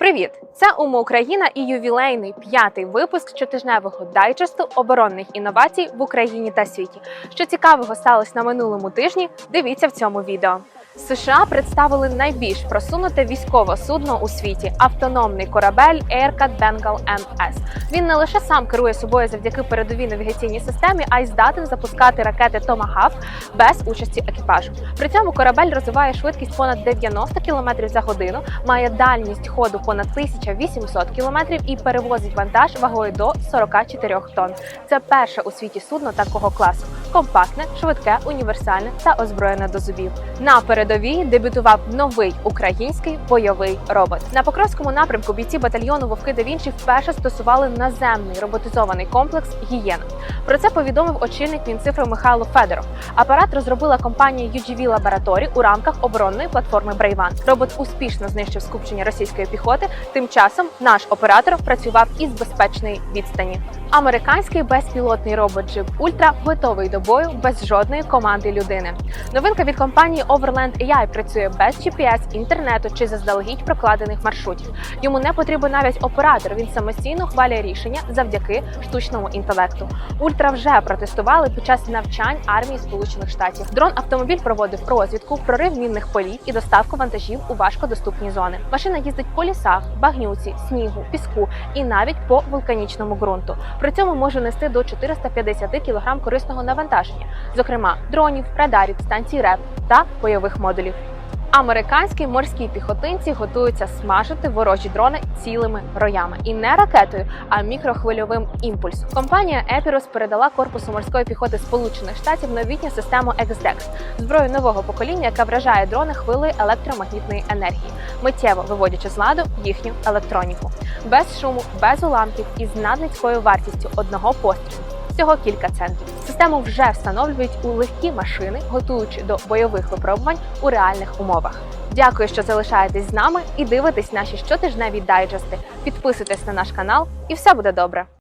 Привіт! Це Ума Україна і ювілейний п'ятий випуск щотижневого дайджесту оборонних інновацій в Україні та світі. Що цікавого сталося на минулому тижні? Дивіться в цьому відео. США представили найбільш просунуте військове судно у світі автономний корабель Aircat Bengal MS. Він не лише сам керує собою завдяки передовій навігаційній системі, а й здатен запускати ракети Tomahawk без участі екіпажу. При цьому корабель розвиває швидкість понад 90 км за годину, має дальність ходу понад 1800 км і перевозить вантаж вагою до 44 тонн. Це перше у світі судно такого класу: компактне, швидке, універсальне та озброєне до зубів. На передовій дебютував новий український бойовий робот. На Покровському напрямку бійці батальйону Вовки да Вінчі вперше стосували наземний роботизований комплекс Гієна. Про це повідомив очільник Мінцифри Михайло Федоров. Апарат розробила компанія UGV Laboratory у рамках оборонної платформи Брейван. Робот успішно знищив скупчення російської піхоти. Тим часом наш оператор працював із безпечної відстані. Американський безпілотний робот Jeep Ultra готовий до бою без жодної команди людини. Новинка від компанії Overland AI працює без GPS, інтернету чи заздалегідь прокладених маршрутів. Йому не потрібен навіть оператор. Він самостійно хвалює рішення завдяки штучному інтелекту. Ультра вже протестували під час навчань армії Сполучених Штатів. Дрон автомобіль проводив розвідку, прорив мінних полів і доставку вантажів у важкодоступні зони. Машина їздить по лісах, багнюці, снігу, піску і навіть по вулканічному ґрунту. При цьому може нести до 450 кг корисного навантаження, зокрема дронів, радарів, станцій РЕП та бойових модулів. Американські морські піхотинці готуються смажити ворожі дрони цілими роями і не ракетою, а мікрохвильовим імпульсом. Компанія Epirus передала корпусу морської піхоти Сполучених Штатів новітню систему XDEX – зброю нового покоління, яка вражає дрони хвилею електромагнітної енергії, миттєво виводячи з ладу їхню електроніку, без шуму, без уламків і з наднизькою вартістю одного пострілу. Всього кілька центрів. Систему вже встановлюють у легкі машини, готуючи до бойових випробувань у реальних умовах. Дякую, що залишаєтесь з нами і дивитесь наші щотижневі дайджести. Підписуйтесь на наш канал, і все буде добре.